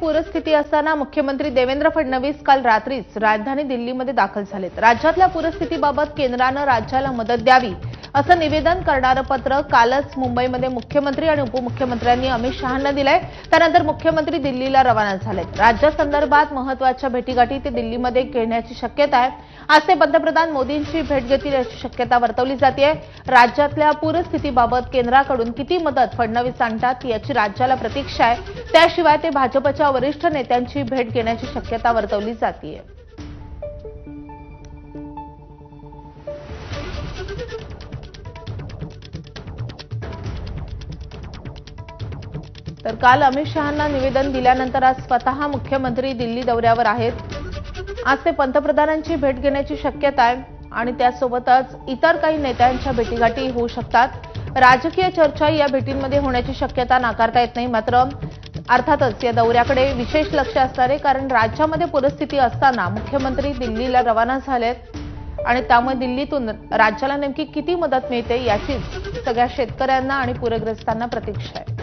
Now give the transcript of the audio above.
पूरस्थिती असताना मुख्यमंत्री देवेंद्र फडणवीस काल रात्रीच राजधानी दिल्लीमध्ये दाखल झालेत. राज्यातल्या पूरस्थितीबाबत केंद्रानं राज्याला मदत द्यावी असं निवेदन करणारं पत्र कालच मुंबईमध्ये मुख्यमंत्री आणि उपमुख्यमंत्र्यांनी अमित शहांना दिलंय. त्यानंतर मुख्यमंत्री दिल्लीला रवाना झालेत. राज्यासंदर्भात महत्त्वाच्या भेटीगाठी ते दिल्लीमध्ये घेण्याची शक्यता आहे. आज ते पंतप्रधान मोदींची भेट घेतील याची शक्यता वर्तवली जाते राज्यातल्या पूरस्थितीबाबत केंद्राकडून किती मदत फडणवीस आणतात याची राज्याला प्रतीक्षा आहे. त्याशिवाय ते भाजपच्या वरिष्ठ नेत्यांची भेट घेण्याची शक्यता वर्तवली जाते तर काल अमित शहांना निवेदन दिल्यानंतर आज स्वतः मुख्यमंत्री दिल्ली दौऱ्यावर आहेत. आज ते पंतप्रधानांची भेट घेण्याची शक्यता आहे आणि त्यासोबतच इतर काही नेत्यांच्या भेटीगाठी होऊ शकतात. राजकीय चर्चा या भेटींमध्ये होण्याची शक्यता नाकारता येत नाही मात्र अर्थातच या दौऱ्याकडे विशेष लक्ष असणार आहे कारण राज्यामध्ये परिस्थिती असताना मुख्यमंत्री दिल्लीला रवाना झालेत. आणि त्यामुळे दिल्लीतून राज्याला नेमकी किती मदत मिळते याचीच सगळ्या शेतकऱ्यांना आणि पूरग्रस्तांना प्रतीक्षा आहे.